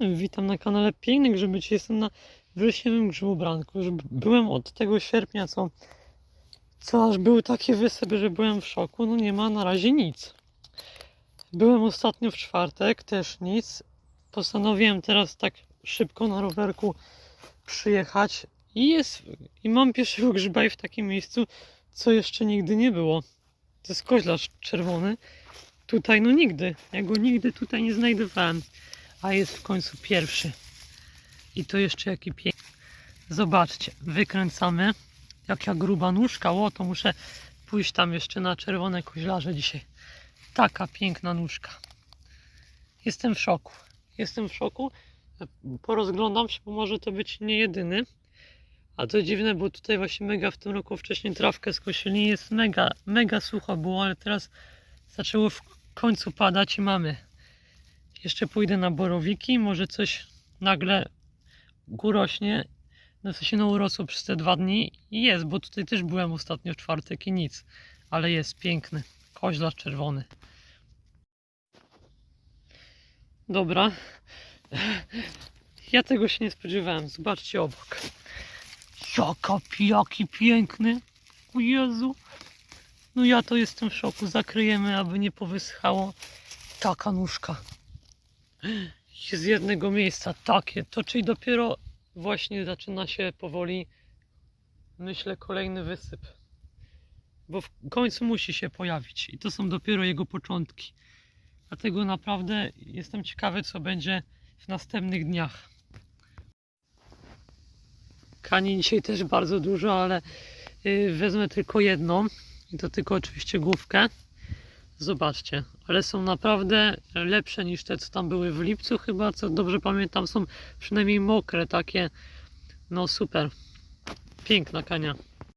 Witam na kanale Piękny Grzyby. Dzisiaj jestem na wrześniowym grzybobranku. Już byłem od tego sierpnia, co, co aż był taki wysyp, że byłem w szoku. No nie ma na razie nic. Byłem ostatnio w czwartek, też nic. Postanowiłem teraz tak szybko na rowerku przyjechać i jest, i mam pierwszego grzyba i w takim miejscu, co jeszcze nigdy nie było. To jest koźlarz czerwony. Tutaj no nigdy. Ja go nigdy tutaj nie znajdowałem. A jest w końcu pierwszy. I to jeszcze jaki piękny. Zobaczcie, wykręcamy. Jaka gruba nóżka. O, to muszę pójść tam jeszcze na czerwone koźlarze dzisiaj. Taka piękna nóżka. Jestem w szoku. Jestem w szoku. Porozglądam się, bo może to być nie jedyny. A to dziwne, bo tutaj właśnie mega w tym roku wcześniej trawkę skosili. Jest mega, mega sucho było, ale teraz zaczęło w końcu padać i mamy. Jeszcze pójdę na borowiki, może coś nagle urośnie. No w no urosło przez te dwa dni i jest, bo tutaj też byłem ostatnio w czwartek i nic. Ale jest piękny. Koźlarz czerwony. Dobra. Ja tego się nie spodziewałem. Zobaczcie obok. Jaka, jaki piękny. O Jezu. No ja to jestem w szoku. Zakryjemy, aby nie powysychało. Taka nóżka. Z jednego miejsca takie. To czyli dopiero właśnie zaczyna się powoli, myślę, kolejny wysyp. Bo w końcu musi się pojawić. I to są dopiero jego początki. Dlatego naprawdę jestem ciekawy, co będzie w następnych dniach. Kani dzisiaj też bardzo dużo, ale y, wezmę tylko jedną. I to tylko oczywiście główkę. Zobaczcie, ale są naprawdę lepsze niż te, co tam były w lipcu chyba, co dobrze pamiętam, są przynajmniej mokre takie. No super. Piękna kania.